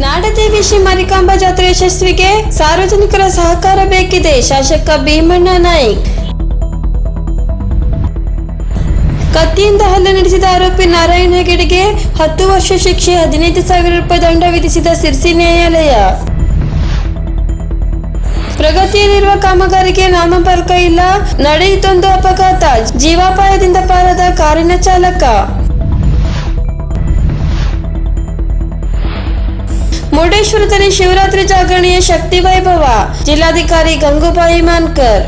ನಾಡದೇವಿ ಶ್ರೀ ಮರಿಕಾಂಬಾ ಜಾತ್ರೆ ಯಶಸ್ವಿಗೆ ಸಾರ್ವಜನಿಕರ ಸಹಕಾರ ಬೇಕಿದೆ. ಶಾಸಕ ಭೀಮಣ್ಣ ನಾಯ್ಕ್. ಕತ್ತಿಯಿಂದ ಹಲ್ಲೆ ನಡೆಸಿದ ಆರೋಪಿ ನಾರಾಯಣ ಹೆಗಡೆಗೆ ಹತ್ತು ವರ್ಷ ಶಿಕ್ಷೆ, ಹದಿನೈದು ಸಾವಿರ ರೂಪಾಯಿ ದಂಡ ವಿಧಿಸಿದ ಸಿರ್ಸಿ ನ್ಯಾಯಾಲಯ. ಪ್ರಗತಿಯಲ್ಲಿರುವ ಕಾಮಗಾರಿಗೆ ನಾಮಫಲಕ ಇಲ್ಲ. ನಡೆಯಿತೊಂದು ಅಪಘಾತ. ಜೀವಾಪಾಯದಿಂದ ಪಾರದ ಕಾರಿನ ಚಾಲಕ. ಮುರುಡೇಶ್ವರದಲ್ಲಿ ಶಿವರಾತ್ರಿ ಜಾಗರಣೆಯ ಶಕ್ತಿ ವೈಭವ. ಜಿಲ್ಲಾಧಿಕಾರಿ ಗಂಗೂಬಾಯಿ ಮಾನ್ಕರ್.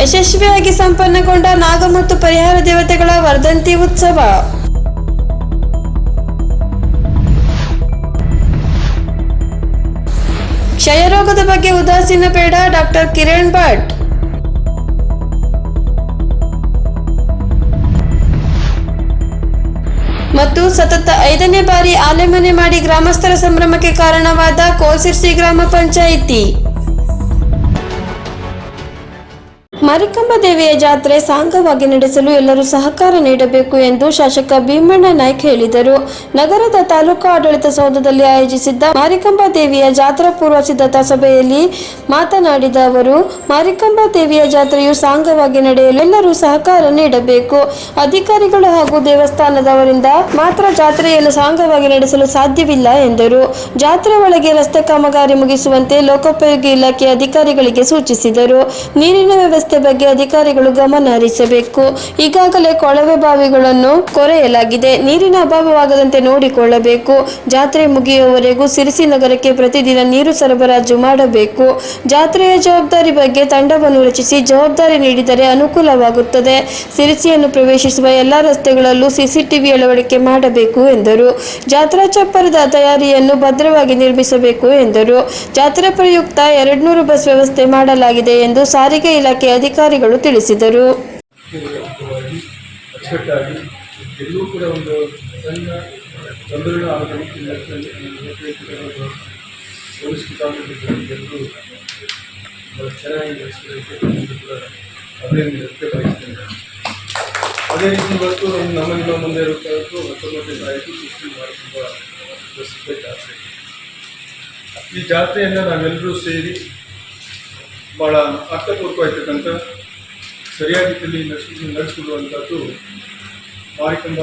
ಯಶಸ್ವಿಯಾಗಿ ಸಂಪನ್ನಗೊಂಡ ನಾಗ ಮತ್ತು ಪರಿಹಾರ ದೇವತೆಗಳ ವರ್ಧಂತಿ ಉತ್ಸವ. ಕ್ಷಯರೋಗದ ಬಗ್ಗೆ ಉದಾಸೀನ ಬೇಡ ಡಾಕ್ಟರ್ ಕಿರಣ್ ಭಟ್. ಮತ್ತು ಸತತ ಐದನೇ ಬಾರಿ ಆಲೆಮನೆ ಮಾಡಿ ಗ್ರಾಮಸ್ಥರ ಸಂಭ್ರಮಕ್ಕೆ ಕಾರಣವಾದ ಕೋಸಿರ್ಸಿ ಗ್ರಾಮ ಪಂಚಾಯಿತಿ. ಮಾರಿಕಂಬ ದೇವಿಯ ಜಾತ್ರೆ ಸಾಂಗವಾಗಿ ನಡೆಸಲು ಎಲ್ಲರೂ ಸಹಕಾರ ನೀಡಬೇಕು ಎಂದು ಶಾಸಕ ಭೀಮಣ್ಣ ನಾಯ್ಕ್ ಹೇಳಿದರು. ನಗರದ ತಾಲೂಕು ಆಡಳಿತ ಸೌಧದಲ್ಲಿ ಆಯೋಜಿಸಿದ್ದ ಮಾರಿಕಂಬ ದೇವಿಯ ಜಾತ್ರಾ ಪೂರ್ವ ಸಿದ್ಧತಾ ಸಭೆಯಲ್ಲಿ ಮಾತನಾಡಿದ ಅವರು, ಮಾರಿಕಂಬ ದೇವಿಯ ಜಾತ್ರೆಯು ಸಾಂಗವಾಗಿ ನಡೆಯಲು ಎಲ್ಲರೂ ಸಹಕಾರ ನೀಡಬೇಕು. ಅಧಿಕಾರಿಗಳು ಹಾಗೂ ದೇವಸ್ಥಾನದವರಿಂದ ಮಾತ್ರ ಜಾತ್ರೆಯನ್ನು ಸಾಂಗವಾಗಿ ನಡೆಸಲು ಸಾಧ್ಯವಿಲ್ಲ ಎಂದರು. ಜಾತ್ರೆ ಒಳಗೆ ರಸ್ತೆ ಕಾಮಗಾರಿ ಮುಗಿಸುವಂತೆ ಲೋಕೋಪಯೋಗಿ ಇಲಾಖೆ ಅಧಿಕಾರಿಗಳಿಗೆ ಸೂಚಿಸಿದರು. ನೀರಿನ ವ್ಯವಸ್ಥೆ ಬಗ್ಗೆ ಅಧಿಕಾರಿಗಳು ಗಮನ ಹರಿಸಬೇಕು. ಈಗಾಗಲೇ ಕೊಳವೆ ಬಾವಿಗಳನ್ನು ಕೊರೆಯಲಾಗಿದೆ. ನೀರಿನ ಅಭಾವವಾಗದಂತೆ ನೋಡಿಕೊಳ್ಳಬೇಕು. ಜಾತ್ರೆ ಮುಗಿಯುವವರೆಗೂ ಸಿರಿಸಿ ನಗರಕ್ಕೆ ಪ್ರತಿದಿನ ನೀರು ಸರಬರಾಜು ಮಾಡಬೇಕು. ಜಾತ್ರೆಯ ಜವಾಬ್ದಾರಿ ಬಗ್ಗೆ ತಂಡವನ್ನು ರಚಿಸಿ ಜವಾಬ್ದಾರಿ ನೀಡಿದರೆ ಅನುಕೂಲವಾಗುತ್ತದೆ. ಸಿರಿಸಿಯನ್ನು ಪ್ರವೇಶಿಸುವ ಎಲ್ಲ ರಸ್ತೆಗಳಲ್ಲೂ ಸಿಸಿಟಿವಿ ಅಳವಡಿಕೆ ಮಾಡಬೇಕು ಎಂದರು. ಜಾತ್ರಾ ಚಪ್ಪರದ ತಯಾರಿಯನ್ನು ಭದ್ರವಾಗಿ ನಿರ್ಮಿಸಬೇಕು ಎಂದರು. ಜಾತ್ರೆ ಪ್ರಯುಕ್ತ ಎರಡ್ನೂರು ಬಸ್ ವ್ಯವಸ್ಥೆ ಮಾಡಲಾಗಿದೆ ಎಂದು ಸಾರಿಗೆ ಇಲಾಖೆ ಅಧಿಕಾರಿಗಳು ತಿಳಿಸಿದರು. ಅದೇ ರೀತಿ ಇವತ್ತು ನಮ್ಮ ಮುಂದೆ ಮುಂದೆ ಇರುವಂಥದ್ದು ಹತ್ತೊಂಬತ್ತನೇ ತಾರೀಕು ಸೃಷ್ಟಿ ಮಾಡುವ ಪ್ರಸಿದ್ಧ ಜಾತ್ರೆ ಈ ಜಾತ್ರೆಯನ್ನು ನಾವೆಲ್ಲರೂ ಸೇರಿ ಭಾಳ ಅರ್ಥಪೂರ್ವಕವಾಗಿರ್ತಕ್ಕಂಥ ಸರಿಯಾದ ರೀತಿಯಲ್ಲಿ ನಡೆಸಿ ನಡೆಸಿಕೊಡುವಂಥದ್ದು ಮಾರಿಕಂಬ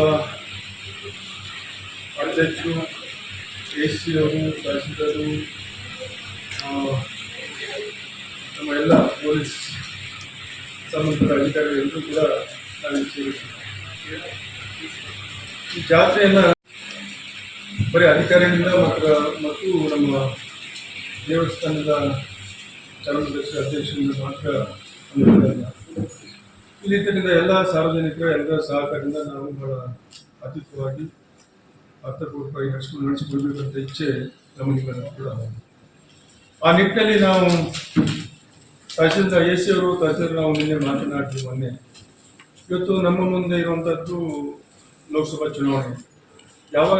ಅಧ್ಯಕ್ಷರು ಎ ಸಿ ಅವರು ತಹಸೀಲ್ದಾರು ನಮ್ಮ ಎಲ್ಲ ಪೊಲೀಸ್ ಸಂಬಂಧಿತ ಅಧಿಕಾರಿಗಳೆಲ್ಲರೂ ಕೂಡ ನಾನು ಈ ಜಾತ್ರೆಯನ್ನು ಬರೀ ಅಧಿಕಾರಿಗಳಿಂದ ಮತ್ತು ನಮ್ಮ ದೇವಸ್ಥಾನದ ಧರ್ಮದರ್ಶಿ ಅಧ್ಯಕ್ಷರಿಂದ ಮಾತ್ರ ಇಲ್ಲಿ ತನಕ ಎಲ್ಲ ಸಾರ್ವಜನಿಕರ ಎಲ್ಲರ ಸಹಕಾರದಿಂದ ನಾವು ಬಹಳ ಅತ್ಯುತ್ತಮವಾಗಿ ಅರ್ಥಪೂರ್ವಕವಾಗಿ ನಡೆಸ್ಕೊಂಡು ನಡೆಸಿಕೊಳ್ಬೇಕಂತ ಇಚ್ಛೆ ನಮಗೆ ಕೂಡ ಆ ನಿಟ್ಟಿನಲ್ಲಿ ನಾವು ತಹಸೀಲ್ದಾರ್ ಎ ಸಿ ಅವರು, ತಹಸೀಲ್ದಾರ್ ನಾವು ನಿನ್ನೆ ಮಾತನಾಡಿದ್ವಿ ಮೊನ್ನೆ. ಇವತ್ತು ನಮ್ಮ ಮುಂದೆ ಇರುವಂಥದ್ದು ಲೋಕಸಭಾ ಚುನಾವಣೆ. ಯಾವಾಗ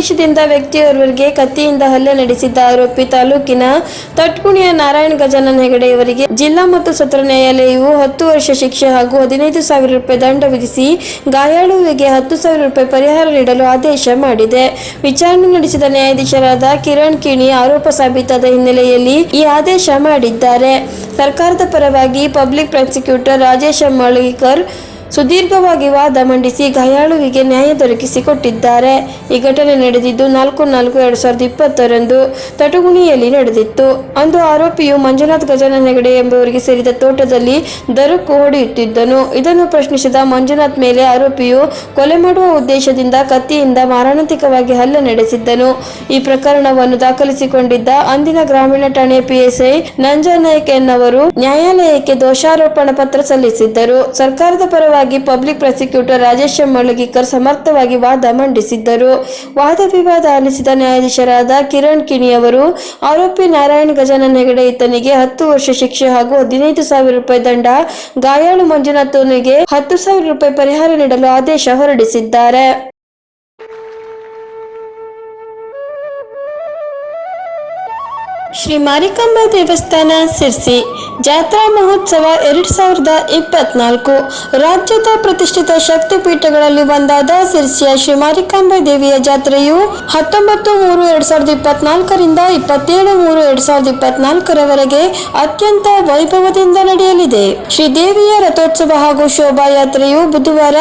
ಉದ್ದೇಶದಿಂದ ವ್ಯಕ್ತಿಯೋರ್ವರಿಗೆ ಕತ್ತಿಯಿಂದ ಹಲ್ಲೆ ನಡೆಸಿದ್ದ ಆರೋಪಿ ತಾಲೂಕಿನ ತಟ್ಕುಣಿಯ ನಾರಾಯಣ ಗಜಾನನ್ ಹೆಗಡೆ ಇವರಿಗೆ ಜಿಲ್ಲಾ ಮತ್ತು ಸತ್ರ ನ್ಯಾಯಾಲಯವು ಹತ್ತು ವರ್ಷ ಶಿಕ್ಷೆ ಹಾಗೂ ಹದಿನೈದು ಸಾವಿರ ರೂಪಾಯಿ ದಂಡ ವಿಧಿಸಿ ಗಾಯಾಳುವಿಗೆ ಹತ್ತು ಸಾವಿರ ರೂಪಾಯಿ ಪರಿಹಾರ ನೀಡಲು ಆದೇಶ ಮಾಡಿದೆ. ವಿಚಾರಣೆ ನಡೆಸಿದ ನ್ಯಾಯಾಧೀಶರಾದ ಕಿರಣ್ ಕಿಣಿ ಆರೋಪ ಸಾಬೀತಾದ ಹಿನ್ನೆಲೆಯಲ್ಲಿ ಈ ಆದೇಶ ಮಾಡಿದ್ದಾರೆ. ಸರ್ಕಾರದ ಪರವಾಗಿ ಪಬ್ಲಿಕ್ ಪ್ರಾಸಿಕ್ಯೂಟರ್ ರಾಜೇಶ್ ಮಳಿಕರ್ ಸುದೀರ್ಘವಾಗಿ ವಾದ ಮಂಡಿಸಿ ಗಾಯಾಳುವಿಗೆ ನ್ಯಾಯ ದೊರಕಿಸಿಕೊಟ್ಟಿದ್ದಾರೆ. ಈ ಘಟನೆ ನಡೆದಿದ್ದು ನಾಲ್ಕು ನಾಲ್ಕು ಎರಡು ಸಾವಿರದ ಇಪ್ಪತ್ತರಂದು ತಟುಗುಣಿಯಲ್ಲಿ ನಡೆದಿತ್ತು. ಅಂದು ಆರೋಪಿಯು ಮಂಜುನಾಥ್ ಗಜಾನನ ಹೆಗಡೆ ಎಂಬುವರಿಗೆ ಸೇರಿದ ತೋಟದಲ್ಲಿ ದರುಕು ಹೊಡೆಯುತ್ತಿದ್ದನು. ಇದನ್ನು ಪ್ರಶ್ನಿಸಿದ ಮಂಜುನಾಥ್ ಮೇಲೆ ಆರೋಪಿಯು ಕೊಲೆ ಮಾಡುವ ಉದ್ದೇಶದಿಂದ ಕತ್ತಿಯಿಂದ ಮಾರಣಾಂತಿಕವಾಗಿ ಹಲ್ಲೆ ನಡೆಸಿದ್ದನು. ಈ ಪ್ರಕರಣವನ್ನು ದಾಖಲಿಸಿಕೊಂಡಿದ್ದ ಅಂದಿನ ಗ್ರಾಮೀಣ ಠಾಣೆ ಪಿಎಸ್ಐ ನಂಜನಾಯಕ್ ಎನ್ನವರು ನ್ಯಾಯಾಲಯಕ್ಕೆ ದೋಷಾರೋಪಣ ಪತ್ರ ಸಲ್ಲಿಸಿದ್ದರು. ಸರ್ಕಾರದ ಪರವಾಗಿ ಪಬ್ಲಿಕ್ ಪ್ರಾಸಿಕ್ಯೂಟರ್ ರಾಜೇಶ್ ಮುಳಗಿಕರ್ ಸಮರ್ಥವಾಗಿ ವಾದ ಮಂಡಿಸಿದ್ದರು. ವಾದ ವಿವಾದ ಆಲಿಸಿದ ನ್ಯಾಯಾಧೀಶರಾದ ಕಿರಣ್ ಕಿಣಿ ಅವರು, ಆರೋಪಿ ನಾರಾಯಣ್ ಗಜಾನನ್ ಹೆಗಡೆ ಈತನಿಗೆ ಹತ್ತು ವರ್ಷ ಶಿಕ್ಷೆ ಹಾಗೂ ಹದಿನೈದು ಸಾವಿರ ರೂಪಾಯಿ ದಂಡ, ಗಾಯಾಳು ಮಂಜುನಾಥನಿಗೆ ಹತ್ತು ಸಾವಿರ ರೂಪಾಯಿ ಪರಿಹಾರ ನೀಡಲು ಆದೇಶ ಹೊರಡಿಸಿದ್ದಾರೆ. ಶ್ರೀ ಮಾರಿಕಾಂಬ ದೇವಸ್ಥಾನ ಸಿರ್ಸಿ ಜಾತ್ರಾ ಮಹೋತ್ಸವ ಎರಡ್ ಸಾವಿರದ ಇಪ್ಪತ್ನಾಲ್ಕು. ರಾಜ್ಯದ ಪ್ರತಿಷ್ಠಿತ ಶಕ್ತಿ ಪೀಠಗಳಲ್ಲಿ ಒಂದಾದ ಸಿರ್ಸಿಯ ಶ್ರೀ ಮಾರಿಕಾಂಬ ದೇವಿಯ ಜಾತ್ರೆಯು ಹತ್ತೊಂಬತ್ತು ಮೂರು ಎರಡು ಸಾವಿರದ ಇಪ್ಪತ್ನಾಲ್ಕರಿಂದ ಇಪ್ಪತ್ತೇಳು ಮೂರು ಎರಡು ಸಾವಿರದ ಇಪ್ಪತ್ನಾಲ್ಕರವರೆಗೆ ಅತ್ಯಂತ ವೈಭವದಿಂದ ನಡೆಯಲಿದೆ. ಶ್ರೀ ದೇವಿಯ ರಥೋತ್ಸವ ಹಾಗೂ ಶೋಭಾಯಾತ್ರೆಯು ಬುಧವಾರ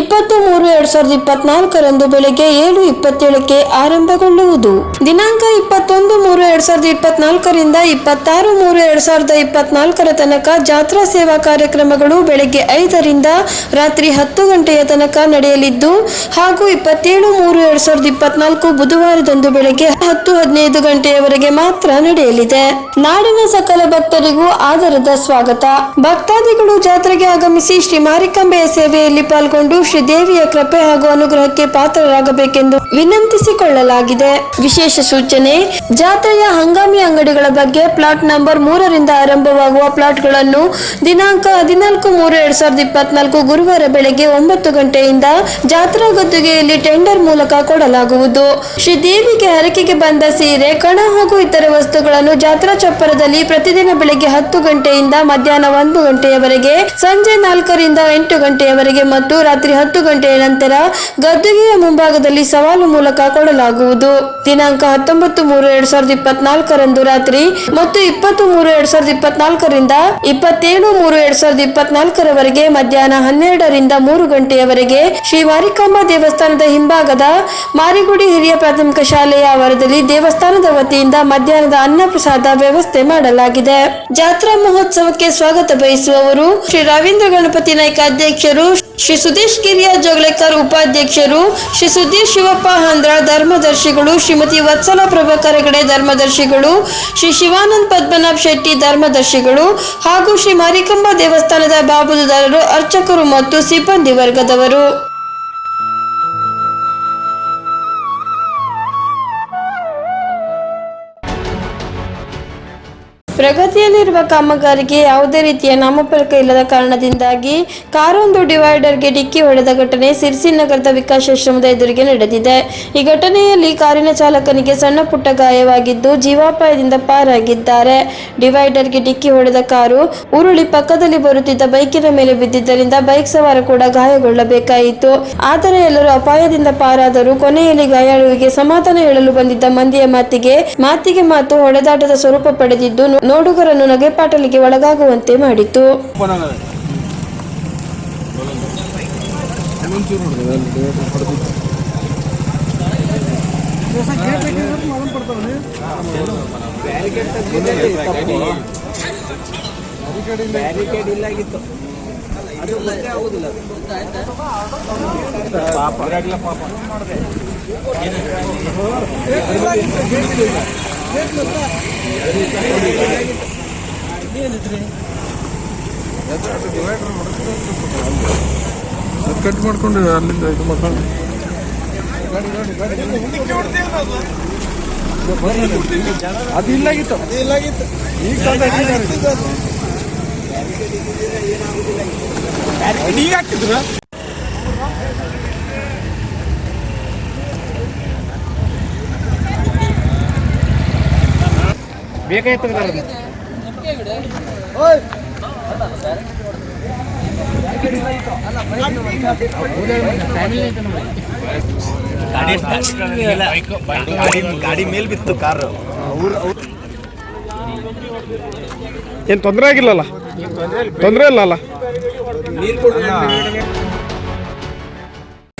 ಇಪ್ಪತ್ತು ಮೂರು ಎರಡು ಸಾವಿರದ ಇಪ್ಪತ್ನಾಲ್ಕರಂದು ಬೆಳಗ್ಗೆ ಏಳು ಇಪ್ಪತ್ತೇಳಕ್ಕೆ ಆರಂಭಗೊಳ್ಳುವುದು. ದಿನಾಂಕ ಇಪ್ಪತ್ತೊಂದು ಮೂರು ಎರಡ್ ಸಾವಿರದ ಇಪ್ಪತ್ನಾಲ್ಕರಿಂದ ಇಪ್ಪತ್ತಾರು ಮೂರು ಎರಡ್ ಸಾವಿರದ ಇಪ್ಪತ್ನಾಲ್ಕರ ತನಕ ಜಾತ್ರಾ ಸೇವಾ ಕಾರ್ಯಕ್ರಮಗಳು ಬೆಳಗ್ಗೆ ಐದರಿಂದ ರಾತ್ರಿ ಹತ್ತು ಗಂಟೆಯ ತನಕ ನಡೆಯಲಿದ್ದು, ಹಾಗೂ ಇಪ್ಪತ್ತೇಳು ಮೂರು ಎರಡ್ ಸಾವಿರದ ಇಪ್ಪತ್ನಾಲ್ಕು ಬುಧವಾರದಂದು ಬೆಳಗ್ಗೆ ಹತ್ತು ಹದಿನೈದು ಗಂಟೆಯವರೆಗೆ ಮಾತ್ರ ನಡೆಯಲಿದೆ. ನಾಡಿನ ಸಕಲ ಭಕ್ತರಿಗೂ ಆದರದ ಸ್ವಾಗತ. ಭಕ್ತಾದಿಗಳು ಜಾತ್ರೆಗೆ ಆಗಮಿಸಿ ಶ್ರೀ ಮಾರಿಕಾಂಬೆಯ ಸೇವೆಯಲ್ಲಿ ಪಾಲ್ಗೊಂಡು ಶ್ರೀ ದೇವಿಯ ಕೃಪೆ ಹಾಗೂ ಅನುಗ್ರಹಕ್ಕೆ ಪಾತ್ರರಾಗಬೇಕೆಂದು ವಿನಂತಿಸಿಕೊಳ್ಳಲಾಗಿದೆ. ವಿಶೇಷ ಸೂಚನೆ, ಜಾತ್ರೆಯ ಹಂಗಾಮಿ ಅಂಗಡಿಗಳ ಬಗ್ಗೆ ಪ್ಲಾಟ್ ನಂಬರ್ ಮೂರರಿಂದ ಆರಂಭವಾಗುವ ಪ್ಲಾಟ್ಗಳನ್ನು ದಿನಾಂಕ ಹದಿನಾಲ್ಕು ಮೂರು ಎರಡ್ ಸಾವಿರದ ಇಪ್ಪತ್ನಾಲ್ಕು ಗುರುವಾರ ಬೆಳಗ್ಗೆ ಒಂಬತ್ತು ಗಂಟೆಯಿಂದ ಜಾತ್ರಾ ಗದ್ದುಗೆಯಲ್ಲಿ ಟೆಂಡರ್ ಮೂಲಕ ಕೊಡಲಾಗುವುದು. ಶ್ರೀ ದೇವಿಗೆ ಹರಕೆಗೆ ಬಂದ ಸೀರೆ, ಕಣ ಹಾಗೂ ಇತರ ವಸ್ತುಗಳನ್ನು ಜಾತ್ರಾ ಚಪ್ಪರದಲ್ಲಿ ಪ್ರತಿದಿನ ಬೆಳಗ್ಗೆ ಹತ್ತು ಗಂಟೆಯಿಂದ ಮಧ್ಯಾಹ್ನ ಒಂದು ಗಂಟೆಯವರೆಗೆ, ಸಂಜೆ ನಾಲ್ಕರಿಂದ ಎಂಟು ಗಂಟೆಯವರೆಗೆ ಮತ್ತು ರಾತ್ರಿ ಹತ್ತು ಗಂಟೆಯ ನಂತರ ಗದ್ದುಗೆಯ ಮುಂಭಾಗದಲ್ಲಿ ಸವಾಲು ಮೂಲಕ ಕೊಡಲಾಗುವುದು. ದಿನಾಂಕ ಹತ್ತೊಂಬತ್ತು ಮೂರು ಎರಡ್ ಸಾವಿರದ ಇಪ್ಪತ್ನಾಲ್ಕರಂದು ರಾತ್ರಿ ಮತ್ತು ಇಪ್ಪತ್ತು ಮೂರು ಎರಡ್ ಸಾವಿರದ ಇಪ್ಪತ್ನಾಲ್ಕರಿಂದ ಇಪ್ಪತ್ತೇಳು ಮೂರು ಎರಡ್ ಸಾವಿರದ ಇಪ್ಪತ್ನಾಲ್ಕರವರೆಗೆ ಮಧ್ಯಾಹ್ನ ಹನ್ನೆರಡರಿಂದ ಮೂರು ಗಂಟೆಯವರೆಗೆ ಶ್ರೀ ಮಾರಿಕಾಂಬಾ ದೇವಸ್ಥಾನದ ಹಿಂಭಾಗದ ಮಾರಿಗುಡಿ ಹಿರಿಯ ಪ್ರಾಥಮಿಕ ಶಾಲೆಯ ಆವರದಲ್ಲಿ ದೇವಸ್ಥಾನದ ವತಿಯಿಂದ ಮಧ್ಯಾಹ್ನದ ಅನ್ನಪ್ರಸಾದ ವ್ಯವಸ್ಥೆ ಮಾಡಲಾಗಿದೆ. ಜಾತ್ರಾ ಮಹೋತ್ಸವಕ್ಕೆ ಸ್ವಾಗತ ಬಯಸುವವರು ಶ್ರೀ ರವೀಂದ್ರ ಗಣಪತಿ ನಾಯ್ಕ ಅಧ್ಯಕ್ಷರು ಶ್ರೀ ಸುದೇಶ್ ಗಿರಿಯ ಜೋಗಲೇಕರ್ ಉಪಾಧ್ಯಕ್ಷರು, ಶ್ರೀ ಸುದೀಶ್ ಶಿವಪ್ಪ ಹಂದ್ರ ಧರ್ಮದರ್ಶಿಗಳು, ಶ್ರೀಮತಿ ವತ್ಸಲ ಪ್ರಭಾಕರಗಡೆ ಧರ್ಮದರ್ಶಿಗಳು, ಶ್ರೀ ಶಿವಾನಂದ್ ಪದ್ಮನಾಭ್ ಶೆಟ್ಟಿ ಧರ್ಮದರ್ಶಿಗಳು ಹಾಗೂ ಶ್ರೀ ಮಾರಿಕಂಬ ದೇವಸ್ಥಾನದ ಬಾಬುದಾರರು ಅರ್ಚಕರು ಮತ್ತು ಸಿಬ್ಬಂದಿ ವರ್ಗದವರು. ಪ್ರಗತಿಯಲ್ಲಿರುವ ಕಾಮಗಾರಿಗೆ ಯಾವುದೇ ರೀತಿಯ ನಾಮಫಲಕ ಇಲ್ಲದ ಕಾರಣದಿಂದಾಗಿ ಕಾರೊಂದು ಡಿವೈಡರ್ಗೆ ಡಿಕ್ಕಿ ಹೊಡೆದ ಘಟನೆ ಸಿರ್ಸಿ ನಗರದ ವಿಕಾಸಾಶ್ರಮದ ಎದುರಿಗೆ ನಡೆದಿದೆ. ಈ ಘಟನೆಯಲ್ಲಿ ಕಾರಿನ ಚಾಲಕನಿಗೆ ಸಣ್ಣ ಪುಟ್ಟ ಗಾಯವಾಗಿದ್ದು ಜೀವಾಪಾಯದಿಂದ ಪಾರಾಗಿದ್ದಾರೆ. ಡಿವೈಡರ್ಗೆ ಡಿಕ್ಕಿ ಹೊಡೆದ ಕಾರು ಉರುಳಿ ಪಕ್ಕದಲ್ಲಿ ಬರುತ್ತಿದ್ದ ಬೈಕಿನ ಮೇಲೆ ಬಿದ್ದಿದ್ದರಿಂದ ಬೈಕ್ ಸವಾರ ಕೂಡ ಗಾಯಗೊಳ್ಳಬೇಕಾಯಿತು. ಆದರೆ ಎಲ್ಲರೂ ಅಪಾಯದಿಂದ ಪಾರಾದರೂ ಕೊನೆಯಲ್ಲಿ ಗಾಯಾಳುವಿಗೆ ಸಮಾಧಾನ ಹೇಳಲು ಬಂದಿದ್ದ ಮಂದಿಯ ಮಾತಿಗೆ ಮಾತಿಗೆ ಮಾತು ಹೊಡೆದಾಟದ ಸ್ವರೂಪ ಪಡೆದಿದ್ದು ನೋಡುಗರನ್ನು ನಗೆಪಾಟಲಿಗೆ ಒಳಗಾಗುವಂತೆ ಮಾಡಿತು. ಕಟ್ ಮಾಡ್ಕೊಂಡು ಅಲ್ಲಿಂದ ಇದು ಮಾಡ್ಕೊಂಡು. ಅದು ಇಲ್ಲಾಗಿತ್ತು. ಈಗ ಈಗ ಬೇಕಾಯ್ತು ಗಾಡಿ ಮೇಲ್ ಬಿತ್ತು ಕಾರ್. ಏನು ತೊಂದರೆ ಆಗಿಲ್ಲಲ್ಲ? ತೊಂದರೆ ಇಲ್ಲ ಅಲ್ಲ.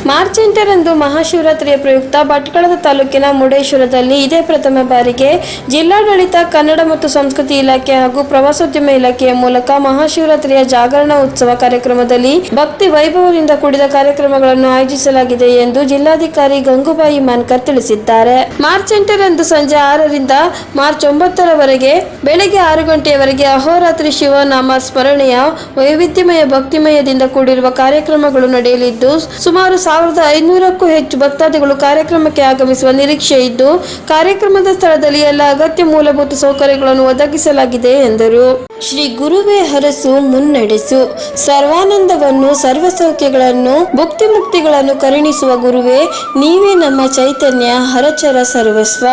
ಮಾರ್ಚ್ ಎಂಟರಂದು ಮಹಾಶಿವರಾತ್ರಿಯ ಪ್ರಯುಕ್ತ ಭಟ್ಕಳದ ತಾಲೂಕಿನ ಮುಡೇಶ್ವರದಲ್ಲಿ ಇದೇ ಪ್ರಥಮ ಬಾರಿಗೆ ಜಿಲ್ಲಾಡಳಿತ, ಕನ್ನಡ ಮತ್ತು ಸಂಸ್ಕೃತಿ ಇಲಾಖೆ ಹಾಗೂ ಪ್ರವಾಸೋದ್ಯಮ ಇಲಾಖೆಯ ಮೂಲಕ ಮಹಾಶಿವರಾತ್ರಿಯ ಜಾಗರಣ ಉತ್ಸವ ಕಾರ್ಯಕ್ರಮದಲ್ಲಿ ಭಕ್ತಿ ವೈಭವದಿಂದ ಕೂಡಿದ ಕಾರ್ಯಕ್ರಮಗಳನ್ನು ಆಯೋಜಿಸಲಾಗಿದೆ ಎಂದು ಜಿಲ್ಲಾಧಿಕಾರಿ ಗಂಗೂಬಾಯಿ ಮಾನ್ಕರ್ ತಿಳಿಸಿದ್ದಾರೆ. ಮಾರ್ಚ್ ಎಂಟರಂದು ಸಂಜೆ ಆರರಿಂದ ಮಾರ್ಚ್ ಒಂಬತ್ತರವರೆಗೆ ಬೆಳಗ್ಗೆ ಆರು ಗಂಟೆಯವರೆಗೆ ಅಹೋರಾತ್ರಿ ಶಿವನಾಮ ಸ್ಮರಣೆಯ ವೈವಿಧ್ಯಮಯ ಭಕ್ತಿಮಯದಿಂದ ಕೂಡಿರುವ ಕಾರ್ಯಕ್ರಮಗಳು ನಡೆಯಲಿದ್ದು, ಸುಮಾರು ಸಾವಿರದ ಐನೂರಕ್ಕೂ ಹೆಚ್ಚು ಭಕ್ತಾದಿಗಳು ಕಾರ್ಯಕ್ರಮಕ್ಕೆ ಆಗಮಿಸುವ ನಿರೀಕ್ಷೆ ಇದ್ದು, ಕಾರ್ಯಕ್ರಮದ ಸ್ಥಳದಲ್ಲಿ ಎಲ್ಲ ಅಗತ್ಯ ಮೂಲಭೂತ ಸೌಕರ್ಯಗಳನ್ನು ಒದಗಿಸಲಾಗಿದೆ ಎಂದರು. ಶ್ರೀ ಗುರುವೇ ಹರಸು ಮುನ್ನಡೆಸು. ಸರ್ವಾನಂದವನ್ನು ಸರ್ವ ಸೌಖ್ಯಗಳನ್ನು ಭುಕ್ತಿ ಮುಕ್ತಿಗಳನ್ನು ಕರುಣಿಸುವ ಗುರುವೇ, ನೀವೇ ನಮ್ಮ ಚೈತನ್ಯ, ಹರಚರ ಸರ್ವಸ್ವ.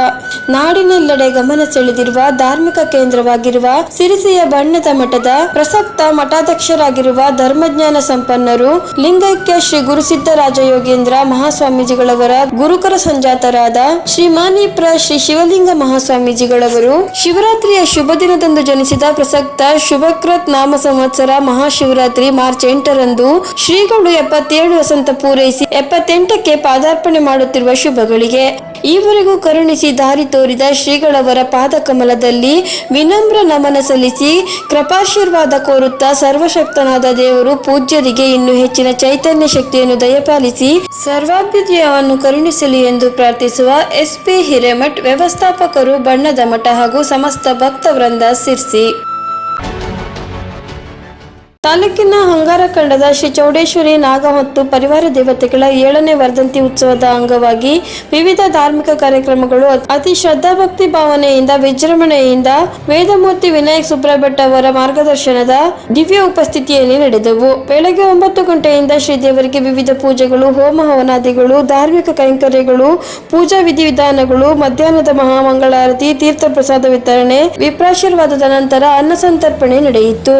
ನಾಡಿನೆಲ್ಲೆಡೆ ಗಮನ ಸೆಳೆದಿರುವ ಧಾರ್ಮಿಕ ಕೇಂದ್ರವಾಗಿರುವ ಸಿರಿಸಿಯ ಬಣ್ಣದ ಮಠದ ಪ್ರಸಕ್ತ ಮಠಾಧ್ಯಕ್ಷರಾಗಿರುವ ಧರ್ಮಜ್ಞಾನ ಸಂಪನ್ನರು, ಲಿಂಗೈಕ್ಯ ಶ್ರೀ ಗುರುಸಿದ್ದರಾಜ ಯೋಗೇಂದ್ರ ಮಹಾಸ್ವಾಮೀಜಿಗಳವರ ಗುರುಕರ ಸಂಜಾತರಾದ ಶ್ರೀ ಮಾನಿಪ್ರ ಶ್ರೀ ಶಿವಲಿಂಗ ಮಹಾಸ್ವಾಮೀಜಿಗಳವರು, ಶಿವರಾತ್ರಿಯ ಶುಭ ದಿನದಂದು ಜನಿಸಿದ ಪ್ರಸಕ್ತ ಶುಭಕೃತ್ ನಾಮ ಸಂವತ್ಸರ ಮಹಾಶಿವರಾತ್ರಿ ಮಾರ್ಚ್ ಎಂಟರಂದು ಶ್ರೀಗಳು ಎಪ್ಪತ್ತೇಳು ವಸಂತ ಪೂರೈಸಿ ಎಪ್ಪತ್ತೆಂಟಕ್ಕೆ ಪಾದಾರ್ಪಣೆ ಮಾಡುತ್ತಿರುವ ಶುಭಗಳಿಗೆ. ಈವರೆಗೂ ಕರುಣಿಸಿ ದಾರಿ ತೋರಿದ ಶ್ರೀಗಳವರ ಪಾದಕಮಲದಲ್ಲಿ ವಿನಮ್ರ ನಮನ ಸಲ್ಲಿಸಿ ಕೃಪಾಶೀರ್ವಾದ ಕೋರುತ್ತಾ ಸರ್ವಶಕ್ತನಾದ ದೇವರು ಪೂಜ್ಯರಿಗೆ ಇನ್ನು ಹೆಚ್ಚಿನ ಚೈತನ್ಯ ಶಕ್ತಿಯನ್ನು ದಯಪಾಲಿಸಿ ಸರ್ವಾಭ್ಯುದಯವನ್ನು ಕರುಣಿಸಲಿ ಎಂದು ಪ್ರಾರ್ಥಿಸುವ ಎಸ್ಪಿ ಹಿರೇಮಠ್ ವ್ಯವಸ್ಥಾಪಕರು ಬಣ್ಣದ ಮಠ ಹಾಗೂ ಸಮಸ್ತ ಭಕ್ತವೃಂದ ಸಿರ್ಸಿ. ತಾಲೂಕಿನ ಹಂಗಾರಖಂಡದ ಶ್ರೀ ಚೌಡೇಶ್ವರಿ ನಾಗ ಮತ್ತು ಪರಿವಾರ ದೇವತೆಗಳ ಏಳನೇ ವರ್ಧಂತಿ ಉತ್ಸವದ ಅಂಗವಾಗಿ ವಿವಿಧ ಧಾರ್ಮಿಕ ಕಾರ್ಯಕ್ರಮಗಳು ಅತಿ ಶ್ರದ್ಧಾಭಕ್ತಿ ಭಾವನೆಯಿಂದ, ವಿಜೃಂಭಣೆಯಿಂದ ವೇದಮೂರ್ತಿ ವಿನಾಯಕ್ ಸುಬ್ರಭಟ್ ಅವರ ಮಾರ್ಗದರ್ಶನದ ದಿವ್ಯ ಉಪಸ್ಥಿತಿಯಲ್ಲಿ ನಡೆದವು. ಬೆಳಗ್ಗೆ ಒಂಬತ್ತು ಗಂಟೆಯಿಂದ ಶ್ರೀದೇವರಿಗೆ ವಿವಿಧ ಪೂಜೆಗಳು, ಹೋಮ ಹವನಾದಿಗಳು, ಧಾರ್ಮಿಕ ಕೈಂಕರ್ಯಗಳು, ಪೂಜಾ ವಿಧಿವಿಧಾನಗಳು, ಮಧ್ಯಾಹ್ನದ ಮಹಾಮಂಗಳಾರತಿ, ತೀರ್ಥ ಪ್ರಸಾದ ವಿತರಣೆ, ವಿಪ್ರಾಶೀರ್ವಾದದ ನಂತರ ಅನ್ನ ಸಂತರ್ಪಣೆ ನಡೆಯಿತು.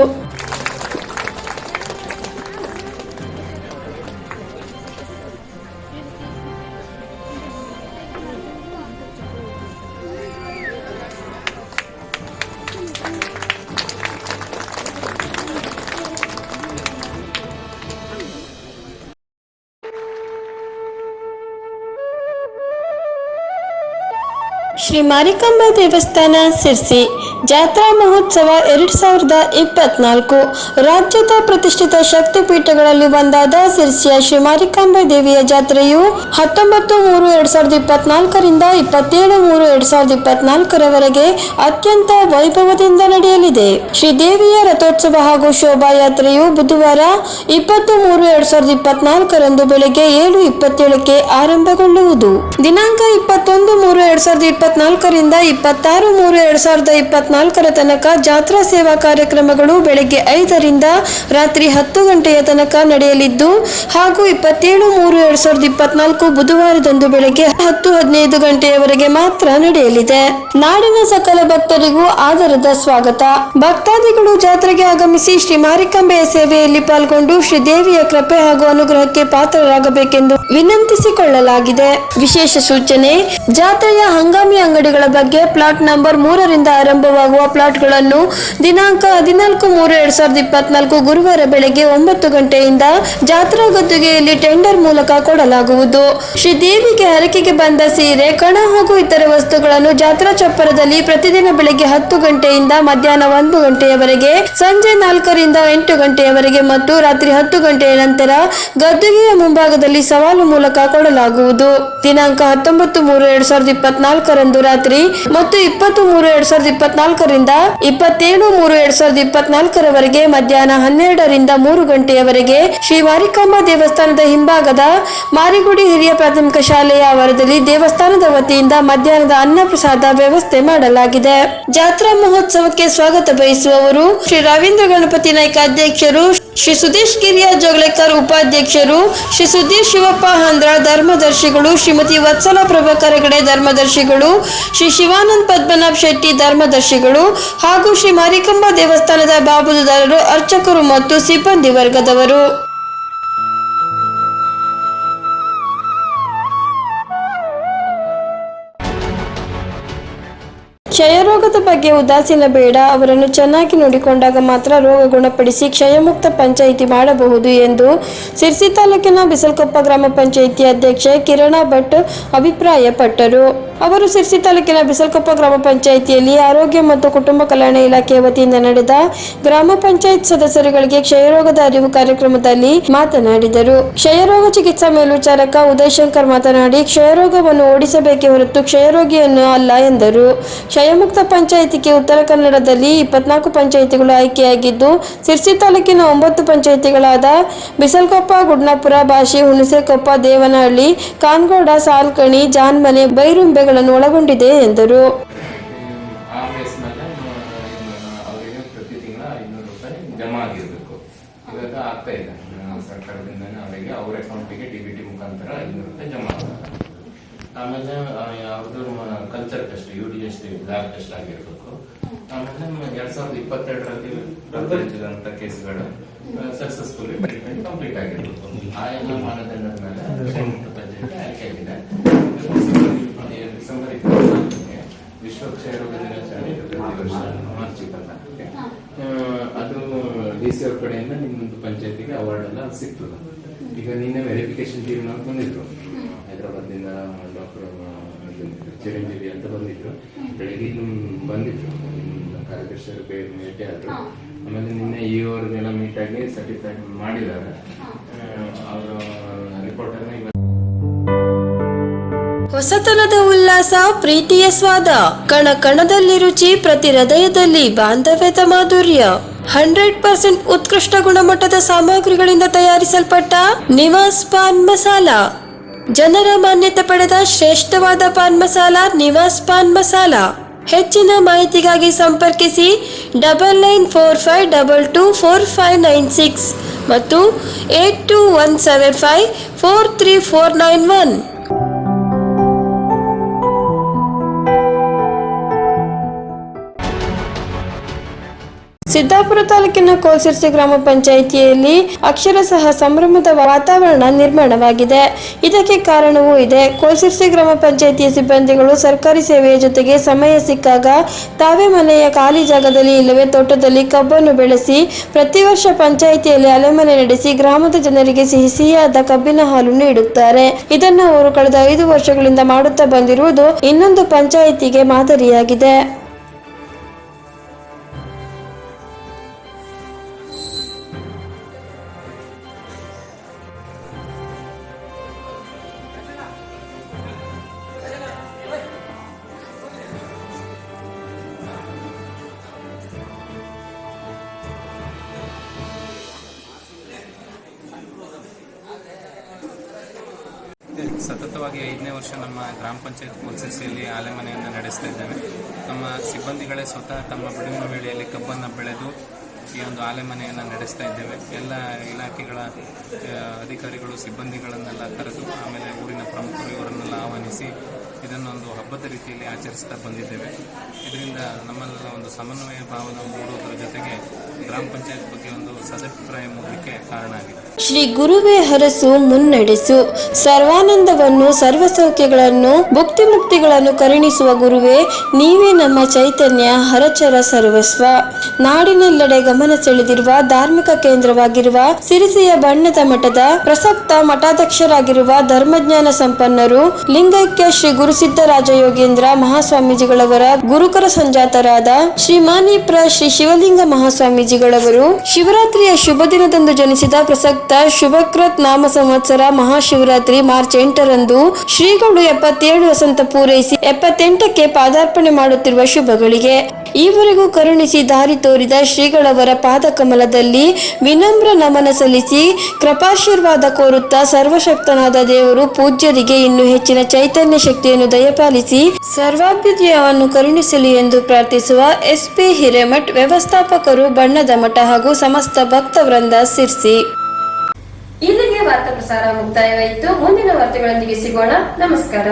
ಶ್ರೀ ಮಾರಿಕಾಂಬಾ ದೇವಸ್ಥಾನ ಸಿರ್ಸಿ ಜಾತ್ರಾ ಮಹೋತ್ಸವ ಎರಡ್ ಸಾವಿರದ ಇಪ್ಪತ್ನಾಲ್ಕು. ರಾಜ್ಯದ ಪ್ರತಿಷ್ಠಿತ ಶಕ್ತಿಪೀಠಗಳಲ್ಲಿ ಒಂದಾದ ಸಿರ್ಸಿಯ ಶ್ರೀ ಮಾರಿಕಾಂಬಾ ದೇವಿಯ ಜಾತ್ರೆಯು ಹತ್ತೊಂಬತ್ತು ಮೂರು ಎರಡು ಸಾವಿರದ ಇಪ್ಪತ್ನಾಲ್ಕರಿಂದ ಇಪ್ಪತ್ತೇಳು ಮೂರು ಎರಡು ಸಾವಿರದ ಇಪ್ಪತ್ನಾಲ್ಕರವರೆಗೆ ಅತ್ಯಂತ ವೈಭವದಿಂದ ನಡೆಯಲಿದೆ. ಶ್ರೀ ದೇವಿಯ ರಥೋತ್ಸವ ಹಾಗೂ ಶೋಭಾಯಾತ್ರೆಯು ಬುಧವಾರ ಇಪ್ಪತ್ತು ಮೂರು ಎರಡು ಸಾವಿರದ ಇಪ್ಪತ್ನಾಲ್ಕರಂದು ಬೆಳಗ್ಗೆ ಏಳು ಇಪ್ಪತ್ತೇಳಕ್ಕೆ ಆರಂಭಗೊಳ್ಳುವುದು. ದಿನಾಂಕ ಇಪ್ಪತ್ತೊಂದು ಮೂರು ಎರಡ್ ಸಾವಿರದ ಇಪ್ಪತ್ನಾಲ್ಕರಿಂದ ಇಪ್ಪತ್ತಾರು ಮೂರು ಎರಡ್ ಸಾವಿರದ ಇಪ್ಪತ್ನಾಲ್ಕರ ತನಕ ಜಾತ್ರಾ ಸೇವಾ ಕಾರ್ಯಕ್ರಮಗಳು ಬೆಳಗ್ಗೆ ಐದರಿಂದ ರಾತ್ರಿ ಹತ್ತು ಗಂಟೆಯ ತನಕ ನಡೆಯಲಿದ್ದು, ಹಾಗೂ ಇಪ್ಪತ್ತೇಳು ಮೂರು ಎರಡ್ ಸಾವಿರದ ಇಪ್ಪತ್ನಾಲ್ಕು ಬುಧವಾರದಂದು ಬೆಳಗ್ಗೆ ಹತ್ತು ಹದಿನೈದು ಗಂಟೆಯವರೆಗೆ ಮಾತ್ರ ನಡೆಯಲಿದೆ. ನಾಡಿನ ಸಕಲ ಭಕ್ತರಿಗೂ ಆದರದ ಸ್ವಾಗತ. ಭಕ್ತಾದಿಗಳು ಜಾತ್ರೆಗೆ ಆಗಮಿಸಿ ಶ್ರೀ ಮಾರಿಕಾಂಬೆಯ ಸೇವೆಯಲ್ಲಿ ಪಾಲ್ಗೊಂಡು ಶ್ರೀ ದೇವಿಯ ಕೃಪೆ ಹಾಗೂ ಅನುಗ್ರಹಕ್ಕೆ ಪಾತ್ರರಾಗಬೇಕೆಂದು ವಿನಂತಿಸಿಕೊಳ್ಳಲಾಗಿದೆ. ವಿಶೇಷ ಸೂಚನೆ, ಜಾತ್ರೆಯ ಹಂಗಾಮಿ ಅಂಗಡಿಗಳ ಬಗ್ಗೆ ಪ್ಲಾಟ್ ನಂಬರ್ ಮೂರರಿಂದ ಆರಂಭವಾಗುವ ಪ್ಲಾಟ್ಗಳನ್ನು ದಿನಾಂಕ ಹದಿನಾಲ್ಕು ಮೂರು ಎರಡ್ ಸಾವಿರದ ಇಪ್ಪತ್ನಾಲ್ಕು ಗುರುವಾರ ಬೆಳಗ್ಗೆ ಒಂಬತ್ತು ಗಂಟೆಯಿಂದ ಜಾತ್ರಾ ಗದ್ದುಗೆಯಲ್ಲಿ ಟೆಂಡರ್ ಮೂಲಕ ಕೊಡಲಾಗುವುದು. ಶ್ರೀ ದೇವಿಗೆ ಹರಕೆಗೆ ಬಂದ ಸೀರೆ, ಕಣ ಹಾಗೂ ಇತರೆ ವಸ್ತುಗಳನ್ನು ಜಾತ್ರಾ ಚಪ್ಪರದಲ್ಲಿ ಪ್ರತಿದಿನ ಬೆಳಗ್ಗೆ ಹತ್ತು ಗಂಟೆಯಿಂದ ಮಧ್ಯಾಹ್ನ ಒಂದು ಗಂಟೆಯವರೆಗೆ, ಸಂಜೆ ನಾಲ್ಕರಿಂದ ಎಂಟು ಗಂಟೆಯವರೆಗೆ ಮತ್ತು ರಾತ್ರಿ ಹತ್ತು ಗಂಟೆಯ ನಂತರ ಗದ್ದುಗೆಯ ಮುಂಭಾಗದಲ್ಲಿ ಸವಾಲು ಮೂಲಕ ಕೊಡಲಾಗುವುದು. ದಿನಾಂಕ ಹತ್ತೊಂಬತ್ತು ಮೂರು ಎರಡ್ ಸಾವಿರದ ಇಪ್ಪತ್ನಾಲ್ಕರಂದು ರಾತ್ರಿ ಮತ್ತು ಇಪ್ಪತ್ತು ಮೂರು ಎರಡ್ ಸಾವಿರದ ಇಪ್ಪತ್ನಾಲ್ಕರಿಂದ ಇಪ್ಪತ್ತೇಳು ಮೂರು ಎರಡ್ ಸಾವಿರದ ಇಪ್ಪತ್ನಾಲ್ಕರವರೆಗೆ ಮಧ್ಯಾಹ್ನ ಹನ್ನೆರಡರಿಂದ ಮೂರು ಗಂಟೆಯವರೆಗೆ ಶ್ರೀ ಮಾರಿಕಾಂಬಾ ದೇವಸ್ಥಾನದ ಹಿಂಭಾಗದ ಮಾರಿಗುಡಿ ಹಿರಿಯ ಪ್ರಾಥಮಿಕ ಶಾಲೆಯ ಆವರದಲ್ಲಿ ದೇವಸ್ಥಾನದ ವತಿಯಿಂದ ಮಧ್ಯಾಹ್ನದ ಅನ್ನ ಪ್ರಸಾದ ವ್ಯವಸ್ಥೆ ಮಾಡಲಾಗಿದೆ. ಜಾತ್ರಾ ಮಹೋತ್ಸವಕ್ಕೆ ಸ್ವಾಗತ ಬಯಸುವವರು ಶ್ರೀ ರವೀಂದ್ರ ಗಣಪತಿ ನಾಯ್ಕ ಅಧ್ಯಕ್ಷರು ಶ್ರೀ ಸುದೇಶ್ ಕಿರಿಯ ಜೋಗಲೇಕರ್ ಉಪಾಧ್ಯಕ್ಷರು, ಶ್ರೀ ಸುದೀಶ್ ಶಿವಪ್ಪ ಹಂದ್ರ ಧರ್ಮದರ್ಶಿಗಳು, ಶ್ರೀಮತಿ ವತ್ಸಲ ಪ್ರಭಾ ಹೆಗಡೆ ಧರ್ಮದರ್ಶಿಗಳು, ಶ್ರೀ ಶಿವಾನಂದ್ ಪದ್ಮನಾಭ್ ಶೆಟ್ಟಿ ಧರ್ಮದರ್ಶಿಗಳು ಹಾಗೂ ಶ್ರೀ ಮಾರಿಕಂಬ ದೇವಸ್ಥಾನದ ಬಾಬುದಾರರು ಅರ್ಚಕರು ಮತ್ತು ಸಿಬ್ಬಂದಿ ವರ್ಗದವರು. ಕ್ಷಯರೋಗದ ಬಗ್ಗೆ ಉದಾಸೀನ ಬೇಡ. ಅವರನ್ನು ಚೆನ್ನಾಗಿ ನೋಡಿಕೊಂಡಾಗ ಮಾತ್ರ ರೋಗ ಗುಣಪಡಿಸಿ ಕ್ಷಯಮುಕ್ತ ಪಂಚಾಯಿತಿ ಮಾಡಬಹುದು ಎಂದು ಸಿರ್ಸಿ ತಾಲೂಕಿನ ಬಿಸಲ್ಕೊಪ್ಪ ಗ್ರಾಮ ಪಂಚಾಯಿತಿ ಅಧ್ಯಕ್ಷೆ ಕಿರಣ ಭಟ್ ಅಭಿಪ್ರಾಯಪಟ್ಟರು. ಅವರು ಸಿರ್ಸಿ ತಾಲೂಕಿನ ಬಿಸಲ್ಕೊಪ್ಪ ಗ್ರಾಮ ಪಂಚಾಯಿತಿಯಲ್ಲಿ ಆರೋಗ್ಯ ಮತ್ತು ಕುಟುಂಬ ಕಲ್ಯಾಣ ಇಲಾಖೆ ವತಿಯಿಂದ ನಡೆದ ಗ್ರಾಮ ಪಂಚಾಯತ್ ಸದಸ್ಯರುಗಳಿಗೆ ಕ್ಷಯರೋಗದ ಅರಿವು ಕಾರ್ಯಕ್ರಮದಲ್ಲಿ ಮಾತನಾಡಿದರು. ಕ್ಷಯರೋಗ ಚಿಕಿತ್ಸಾ ಮೇಲ್ವಿಚಾರಕ ಉದಯ್ ಶಂಕರ್ ಮಾತನಾಡಿ, ಕ್ಷಯರೋಗವನ್ನು ಓಡಿಸಬೇಕೇ ಹೊರತು ಕ್ಷಯರೋಗಿಯನ್ನು ಅಲ್ಲ ಎಂದರು. ಕ್ಷಯಮುಕ್ತ ಪಂಚಾಯಿತಿಗೆ ಉತ್ತರ ಕನ್ನಡದಲ್ಲಿ ಇಪ್ಪತ್ನಾಲ್ಕು ಪಂಚಾಯಿತಿಗಳು ಆಯ್ಕೆಯಾಗಿದ್ದು, ಸಿರ್ಸಿ ತಾಲೂಕಿನ ಒಂಬತ್ತು ಪಂಚಾಯಿತಿಗಳಾದ ಬಿಸಲ್ಕೊಪ್ಪ, ಗುಡ್ನಾಪುರ, ಬಾಶಿ, ಹುಣಸೆಕೊಪ್ಪ, ದೇವನಹಳ್ಳಿ, ಕಾನ್ಗೋಡ, ಸಾಲ್ಕಣಿ, ಜಾನ್ಮನೆ ಬೈರುಂಬೆಗಳನ್ನು ಒಳಗೊಂಡಿದೆ ಎಂದರು. ಮೇಲೆ ಅವರಿಗೆ ಅವ್ರ ಅಕೌಂಟಿಗೆ ಮುಖಾಂತರ ರೂಪಾಯಿ ಆಮೇಲೆ ಯಾವ್ದು culture test U D S lab test ಆಗಿರ್ಬೇಕು. ಆಮೇಲೆ ಎರಡ್ ಸಾವಿರದ ಇಪ್ಪತ್ತೆರಡರಲ್ಲಿ ಪ್ರಕಟಿಸಿದಂತ ಕೇಸ್ಗಳು ಸಕ್ಸಸ್ಫುಲಿ ಟ್ರೀಟ್ಮೆಂಟ್ ಕಂಪ್ಲೀಟ್ ಆಗಿರ್ಬೇಕು. ಆ ಎಲ್ಲ ಮಾನದಂಡದ ಮೇಲೆ ಆಯ್ಕೆ ಆಗಿದೆ. ಡಿಸೆಂಬರ್ ಇಪ್ಪತ್ನಾಲ್ಕಕ್ಕೆ ವಿಶ್ವ ಕ್ಷಯರೋಗ ದಿನಾಚರಣೆ ಇದೆ ಪ್ರತಿ ವರ್ಷ ಮಾರ್ಚ್ ಇಪ್ಪತ್ನಾಲ್ಕಕ್ಕೆ ಅದು ಡಿ ಸಿ ಅವ್ರ ಕಡೆಯಿಂದ ನಿಮ್ಮೊಂದು ಪಂಚಾಯತಿಗೆ ಅವಾರ್ಡ್ ಎಲ್ಲ ಸಿಗ್ತದೆ. ಈಗ ನಿನ್ನೆ ವೆರಿಫಿಕೇಶನ್ ಟೀಮ್ ಅಂತ ಬಂದಿದ್ರು. ಹೈದರಾಬಾದ್ನಿಂದ ಡಾಕ್ಟರ್ ಚಿರಂಜೀವಿ ಅಂತ ಬಂದಿದ್ರು. ಬೆಳಗ್ಗೆ ಬಂದಿದ್ರು. ಕಾರ್ಯದರ್ಶಿಯರು ಬೇಗ ಭೇಟಿ ಆದ್ರು. ಆಮೇಲೆ ನಿನ್ನೆ ಈ ಅವ್ರಿಗೆಲ್ಲ ಮೀಟ್ ಆಗಿ ಸರ್ಟಿಫೈ ಮಾಡಿದ್ದಾರೆ. ಅವರ ರಿಪೋರ್ಟ್ ಅನ್ನ ಇವತ್ತು ಹೊಸತನದ ಉಲ್ಲಾಸ ಪ್ರೀತಿಯ ಸ್ವಾದ ಕಣ ಕಣದಲ್ಲಿ ರುಚಿ ಪ್ರತಿ ಹೃದಯದಲ್ಲಿ ಬಾಂಧವ್ಯದ ಮಾಧುರ್ಯ. ಹಂಡ್ರೆಡ್ ಪರ್ಸೆಂಟ್ ಉತ್ಕೃಷ್ಟ ಗುಣಮಟ್ಟದ ಸಾಮಗ್ರಿಗಳಿಂದ ತಯಾರಿಸಲ್ಪಟ್ಟ ನಿವಾಸ್ ಪಾನ್ ಮಸಾಲ. ಜನರ ಮಾನ್ಯತೆ ಪಡೆದ ಶ್ರೇಷ್ಠವಾದ ಪಾನ್ ಮಸಾಲ ನಿವಾಸ್ ಪಾನ್ ಮಸಾಲ. ಹೆಚ್ಚಿನ ಮಾಹಿತಿಗಾಗಿ ಸಂಪರ್ಕಿಸಿ double nine four five double two four five nine six ಮತ್ತು eight two one seven five four three four nine one. Siddapura ತಾಲೂಕಿನ ಕೋಲ್ಸಿರ್ಸಿ ಗ್ರಾಮ ಪಂಚಾಯಿತಿಯಲ್ಲಿ ಅಕ್ಷರಶಃ ಸಂಭ್ರಮದ ವಾತಾವರಣ ನಿರ್ಮಾಣವಾಗಿದೆ. ಇದಕ್ಕೆ ಕಾರಣವೂ ಇದೆ. ಕೋಲ್ಸಿರ್ಸಿ ಗ್ರಾಮ ಪಂಚಾಯಿತಿಯ ಸಿಬ್ಬಂದಿಗಳು ಸರ್ಕಾರಿ ಸೇವೆಯ ಜೊತೆಗೆ ಸಮಯ ಸಿಕ್ಕಾಗ ತಾವೇ ಮನೆಯ ಖಾಲಿ ಜಾಗದಲ್ಲಿ ಇಲ್ಲವೇ ತೋಟದಲ್ಲಿ ಕಬ್ಬನ್ನು ಬೆಳೆಸಿ ಪ್ರತಿ ವರ್ಷ ಪಂಚಾಯಿತಿಯಲ್ಲಿ ಅಲೆಮನೆ ನಡೆಸಿ ಗ್ರಾಮದ ಜನರಿಗೆ ಸಿಹಿ ಸಿಹಿಯಾದ ಕಬ್ಬಿನ ಹಾಲು ನೀಡುತ್ತಾರೆ. ಇದನ್ನು ಅವರು ಕಳೆದ ಐದು ವರ್ಷಗಳಿಂದ ಮಾಡುತ್ತಾ ಬಂದಿರುವುದು ಇನ್ನೊಂದು ಪಂಚಾಯಿತಿಗೆ ಮಾದರಿಯಾಗಿದೆ. ಸತತವಾಗಿ ಐದನೇ ವರ್ಷ ನಮ್ಮ ಗ್ರಾಮ ಪಂಚಾಯತ್ ಕೋಲ್ಸಿಸಿಯಲ್ಲಿ ಆಲೆಮನೆಯನ್ನು ನಡೆಸ್ತಾ ಇದ್ದೇವೆ. ನಮ್ಮ ಸಿಬ್ಬಂದಿಗಳೇ ಸ್ವತಃ ತಮ್ಮ ಬಿಡುವಿನ ವೇಳೆಯಲ್ಲಿ ಕಬ್ಬನ್ನು ಬೆಳೆದು ಈ ಒಂದು ಆಲೆಮನೆಯನ್ನು ನಡೆಸ್ತಾ ಇದ್ದೇವೆ. ಎಲ್ಲ ಇಲಾಖೆಗಳ ಅಧಿಕಾರಿಗಳು, ಸಿಬ್ಬಂದಿಗಳನ್ನೆಲ್ಲ ಕರೆದು ಆಮೇಲೆ ಊರಿನ ಪ್ರಮುಖರು ಇವರನ್ನೆಲ್ಲ ಆಹ್ವಾನಿಸಿ ಇದನ್ನೊಂದು ಹಬ್ಬದ ರೀತಿಯಲ್ಲಿ ಆಚರಿಸ್ತಾ ಬಂದಿದ್ದೇವೆ. ಇದರಿಂದ ನಮ್ಮೆಲ್ಲ ಒಂದು ಸಮನ್ವಯ ಭಾವನೆ ಮೂಡುವುದರ ಜೊತೆಗೆ ಗ್ರಾಮ ಪಂಚಾಯತ್ ಬಗ್ಗೆ ಒಂದು ಸದಭಿಪ್ರಾಯ ಮೂಡಲಿಕ್ಕೆ ಕಾರಣ ಆಗಿದೆ. ಶ್ರೀ ಗುರುವೇ ಹರಸು ಮುನ್ನಡೆಸು. ಸರ್ವಾನಂದವನ್ನು ಸರ್ವ ಸೌಖ್ಯಗಳನ್ನು ಭುಕ್ತಿ ಮುಕ್ತಿಗಳನ್ನು ಕರುಣಿಸುವ ಗುರುವೇ, ನೀವೇ ನಮ್ಮ ಚೈತನ್ಯ, ಹರಚರ ಸರ್ವಸ್ವ. ನಾಡಿನೆಲ್ಲೆಡೆ ಗಮನ ಸೆಳೆದಿರುವ ಧಾರ್ಮಿಕ ಕೇಂದ್ರವಾಗಿರುವ ಸಿರಿಸಿಯ ಬಣ್ಣದ ಮಠದ ಪ್ರಸಕ್ತ ಮಠಾಧ್ಯಕ್ಷರಾಗಿರುವ ಧರ್ಮಜ್ಞಾನ ಸಂಪನ್ನರು, ಲಿಂಗೈಕ್ಯ ಶ್ರೀ ಗುರುಸಿದ್ದರಾಜ ಯೋಗೇಂದ್ರ ಮಹಾಸ್ವಾಮೀಜಿಗಳವರ ಗುರುಕರ ಸಂಜಾತರಾದ ಶ್ರೀ ಪ್ರ ಶ್ರೀ ಶಿವಲಿಂಗ ಮಹಾಸ್ವಾಮೀಜಿಗಳವರು ಶಿವರಾತ್ರಿಯ ಶುಭ ದಿನದಂದು ಜನಿಸಿದ ಪ್ರಸಕ್ತ ಶುಭಕೃತ್ ನಾಮ ಸಂವತ್ಸರ ಮಹಾಶಿವರಾತ್ರಿ ಮಾರ್ಚ್ ಎಂಟರಂದು ಶ್ರೀಗಳು ಎಪ್ಪತ್ತೇಳು ವಸಂತ ಪೂರೈಸಿ ಎಪ್ಪತ್ತೆಂಟಕ್ಕೆ ಪಾದಾರ್ಪಣೆ ಮಾಡುತ್ತಿರುವ ಶುಭಗಳಿಗೆ ಈವರೆಗೂ ಕರುಣಿಸಿ ದಾರಿ ತೋರಿದ ಶ್ರೀಗಳವರ ಪಾದಕಮಲದಲ್ಲಿ ವಿನಮ್ರ ನಮನ ಸಲ್ಲಿಸಿ ಕೃಪಾಶೀರ್ವಾದ ಕೋರುತ್ತಾ ಸರ್ವಶಕ್ತನಾದ ದೇವರು ಪೂಜ್ಯರಿಗೆ ಇನ್ನು ಹೆಚ್ಚಿನ ಚೈತನ್ಯ ಶಕ್ತಿಯನ್ನು ದಯಪಾಲಿಸಿ ಸರ್ವಾಭ್ಯುದಯವನ್ನು ಕರುಣಿಸಲಿ ಎಂದು ಪ್ರಾರ್ಥಿಸುವ ಎಸ್ಪಿ ಹಿರೇಮಠ್, ವ್ಯವಸ್ಥಾಪಕರು, ಬಣ್ಣದ ಮಠ ಹಾಗೂ ಸಮಸ್ತ ಭಕ್ತ ವೃಂದ ಸಿರ್ಸಿ. ಇಲ್ಲಿಗೆ ವಾರ್ತಾ ಪ್ರಸಾರ ಮುಕ್ತಾಯವಾಯಿತು. ಮುಂದಿನ ವಾರ್ತೆಗಳೊಂದಿಗೆ ಸಿಗೋಣ. ನಮಸ್ಕಾರ.